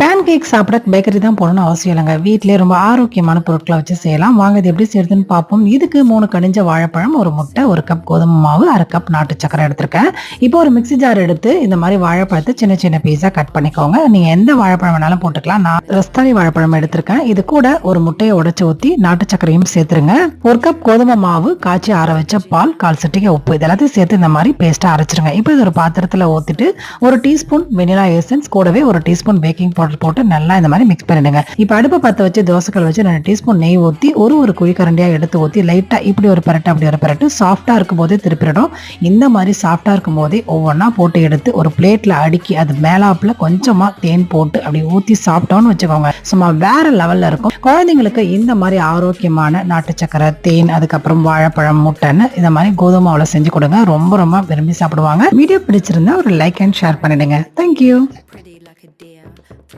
Pan cake சாப்பிட bakery தான் போகணும்னு அவசியம் இல்லைங்க. வீட்டிலே ரொம்ப ஆரோக்கியமான பொருட்களை வச்சு செய்யலாம். வாங்க இது எப்படி செய்யறதுன்னு பார்ப்போம். இதுக்கு மூணு கனிஞ்ச வாழைப்பழம் ஒரு முட்டை ஒரு கப் கோதுமை மாவு அரை கப் நாட்டு சக்கரை எடுத்திருக்கேன். இப்போ ஒரு மிக்ஸி ஜார் எடுத்து இந்த மாதிரி வாழைப்பழத்தை சின்ன சின்ன பீஸாக கட் பண்ணிக்கோங்க. நீங்கள் எந்த வாழைப்பழம் வேணாலும் போட்டுக்கலாம். நான் ரஸ்தாளி வாழைப்பழம் எடுத்திருக்கேன். இது கூட ஒரு முட்டையை உடைச்சு ஊற்றி நாட்டு சக்கரையும் சேர்த்துருங்க. ஒரு கப் கோதுமை மாவு காய்ச்சி ஆற வச்ச பால் கால் சட்டிக்கு உப்பு இதெல்லாத்தையும் சேர்த்து இந்த மாதிரி பேஸ்ட்டாக அரைச்சிருங்க. இப்போ இது ஒரு பாத்திரத்தில் ஊற்றிட்டு ஒரு டீஸ்பூன் வெனிலா எசன்ஸ் கூடவே ஒரு டீஸ்பூன் பேக்கிங் பவுடர் போட்டு நல்லா இந்த மாதிரி மிக்ஸ் பண்ணிடுங்க. இப்போ அடுப்பை பற்ற வச்சு தோசைக்கல் வச்சு ரெண்டு டீஸ்பூன் நெய் ஊற்றி ஒரு ஒரு குழி கரண்டியாக எடுத்து ஊற்றி லைட்டாக இப்படி ஒரு பரட்டு அப்படி ஒரு பரட்டு சாஃப்டாக இருக்கும் போதே திருப்பிடணும். இந்த மாதிரி சாஃப்டாக இருக்கும் போதே ஒவ்வொன்றா போட்டு எடுத்து ஒரு பிளேட்டில் அடுக்கி அது மேலாப்பில் கொஞ்சமாக தேன் போட்டு அப்படி ஊற்றி சாப்பிட்டோன்னு வச்சுக்கோங்க. சும்மா வேற லெவலில் இருக்கும். குழந்தைங்களுக்கு இந்த மாதிரி ஆரோக்கியமான நாட்டு சக்கரை தேன் அதுக்கப்புறம் வாழைப்பழம் முட்டைன்னு இந்த மாதிரி கோதுமை மாவுல செஞ்சு கொடுங்க. ரொம்ப ரொம்ப விரும்பி சாப்பிடுவாங்க. வீடியோ பிடிச்சிருந்தா ஒரு லைக் அண்ட் ஷேர் பண்ணிடுங்க. Thank you